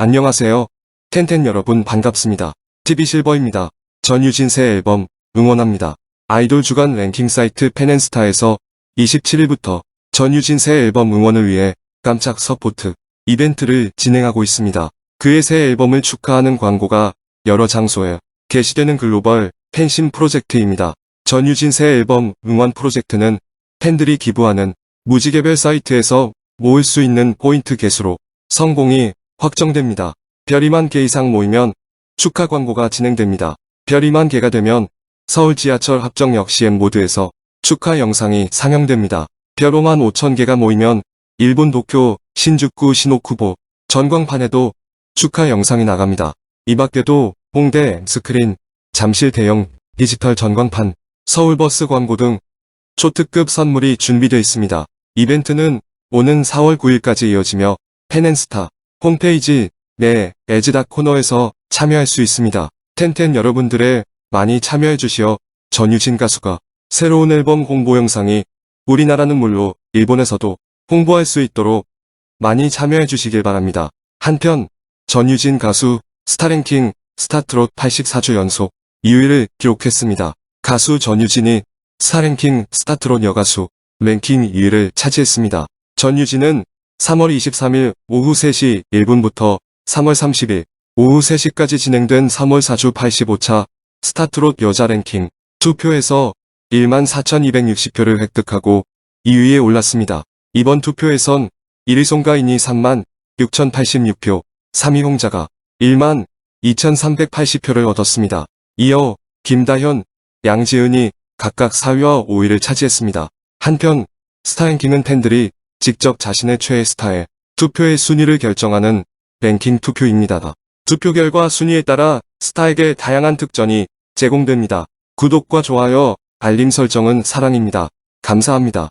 안녕하세요. 텐텐 여러분 반갑습니다. TV실버입니다. 전유진 새 앨범 응원합니다. 아이돌 주간 랭킹 사이트 펜앤스타에서 27일부터 전유진 새 앨범 응원을 위해 깜짝 서포트 이벤트를 진행하고 있습니다. 그의 새 앨범을 축하하는 광고가 여러 장소에 게시되는 글로벌 팬심 프로젝트입니다. 전유진 새 앨범 응원 프로젝트는 팬들이 기부하는 무지개별 사이트에서 모을 수 있는 포인트 개수로 성공이 확정됩니다. 별이 만개 이상 모이면 축하 광고가 진행됩니다. 별이 만 개가 되면 서울 지하철 합정역 CM 모드에서 축하 영상이 상영됩니다. 별호만 5천 개가 모이면 일본 도쿄 신주쿠 시노쿠보 전광판에도 축하 영상이 나갑니다. 이 밖에도 홍대 스크린, 잠실 대형 디지털 전광판, 서울버스 광고 등 초특급 선물이 준비되어 있습니다. 이벤트는 오는 4월 9일까지 이어지며 펜앤스타 홈페이지 내 에즈다 코너에서 참여할 수 있습니다. 텐텐 여러분들의 많이 참여해 주시어 전유진 가수가 새로운 앨범 홍보 영상이 우리나라는 물론 일본에서도 홍보할 수 있도록 많이 참여해 주시길 바랍니다. 한편 전유진 가수 스타랭킹 스타트롯 84주 연속 2위를 기록했습니다. 가수 전유진이 스타랭킹 스타트롯 여가수 랭킹 2위를 차지했습니다. 전유진은 3월 23일 오후 3시 1분부터 3월 30일 오후 3시까지 진행된 3월 4주 85차 스타트롯 여자 랭킹 투표에서 14,260표를 획득하고 2위에 올랐습니다. 이번 투표에선 1위 송가인이 3만 6,086표, 3위 홍자가 1만 2,380표를 얻었습니다. 이어 김다현, 양지은이 각각 4위와 5위를 차지했습니다. 한편 스타랭킹은 팬들이 직접 자신의 최애 스타의 투표의 순위를 결정하는 랭킹 투표입니다. 투표 결과 순위에 따라 스타에게 다양한 특전이 제공됩니다. 구독과 좋아요, 알림 설정은 사랑입니다. 감사합니다.